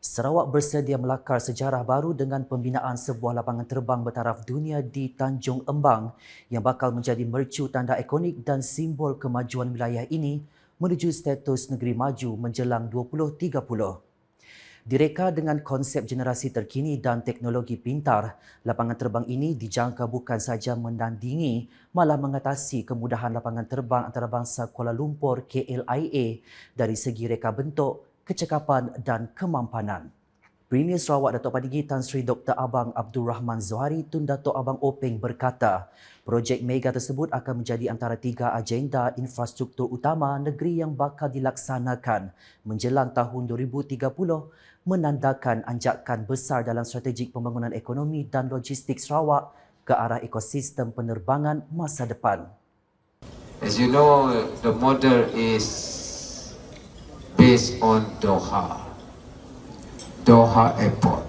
Sarawak bersedia melakar sejarah baru dengan pembinaan sebuah lapangan terbang bertaraf dunia di Tanjung Embang yang bakal menjadi mercu tanda ikonik dan simbol kemajuan wilayah ini menuju status negeri maju menjelang 2030. Direka dengan konsep generasi terkini dan teknologi pintar, lapangan terbang ini dijangka bukan sahaja menandingi, malah mengatasi kemudahan lapangan terbang antarabangsa Kuala Lumpur KLIA dari segi reka bentuk, kecekapan dan kemampanan. Premier Sarawak Datuk Padigi Tan Sri Dr. Abang Abdul Rahman Zohari Tun Datuk Abang Openg berkata, projek mega tersebut akan menjadi antara tiga agenda infrastruktur utama negeri yang bakal dilaksanakan menjelang tahun 2030 menandakan anjakan besar dalam strategik pembangunan ekonomi dan logistik Sarawak ke arah ekosistem penerbangan masa depan. As you know, the model is on Doha, Doha Airport.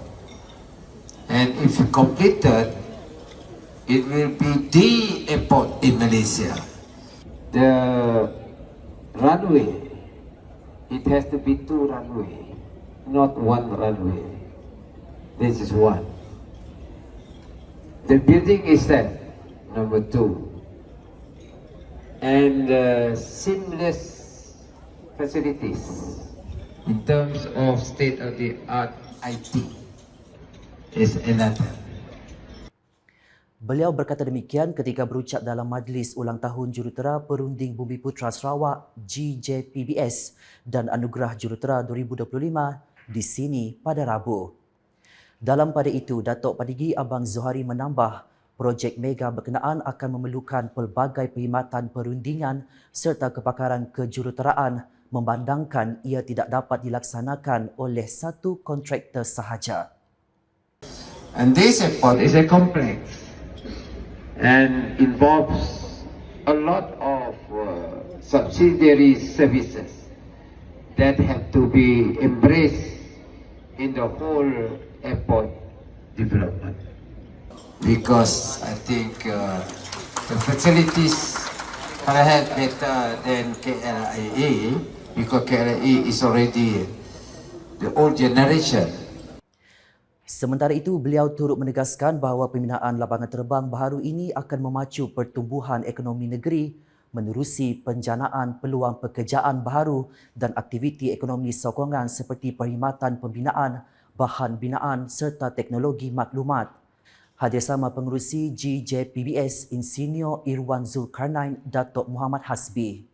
And if completed, it will be the airport in Malaysia. The runway, it has to be two runway, not one runway. This is one. The building is that, number two and uh, seamless facilities in terms of state of the art IT is another. Beliau berkata demikian ketika berucap dalam majlis ulang tahun Jurutera Perunding Bumi Putra Sarawak GJPBS dan Anugerah Jurutera 2025 di sini pada Rabu. Dalam pada itu, Datuk Padigi Abang Zohari menambah projek mega berkenaan akan memerlukan pelbagai perkhidmatan perundingan serta kepakaran kejuruteraan memandangkan ia tidak dapat dilaksanakan oleh satu kontraktor sahaja. And this airport is a complex and involves a lot of uh, subsidiary services that have to be embraced in the whole airport development. Because I think uh, the facilities perhaps better than KLIA because KLIA is already the old generation. Sementara itu, beliau turut menegaskan bahawa pembinaan lapangan terbang baharu ini akan memacu pertumbuhan ekonomi negeri menerusi penjanaan peluang pekerjaan baharu dan aktiviti ekonomi sokongan seperti perkhidmatan pembinaan, bahan binaan serta teknologi maklumat. Hadir sama pengurusi GJPBS Insinyur Irwan Zulkarnain Datuk Muhammad Hasbi.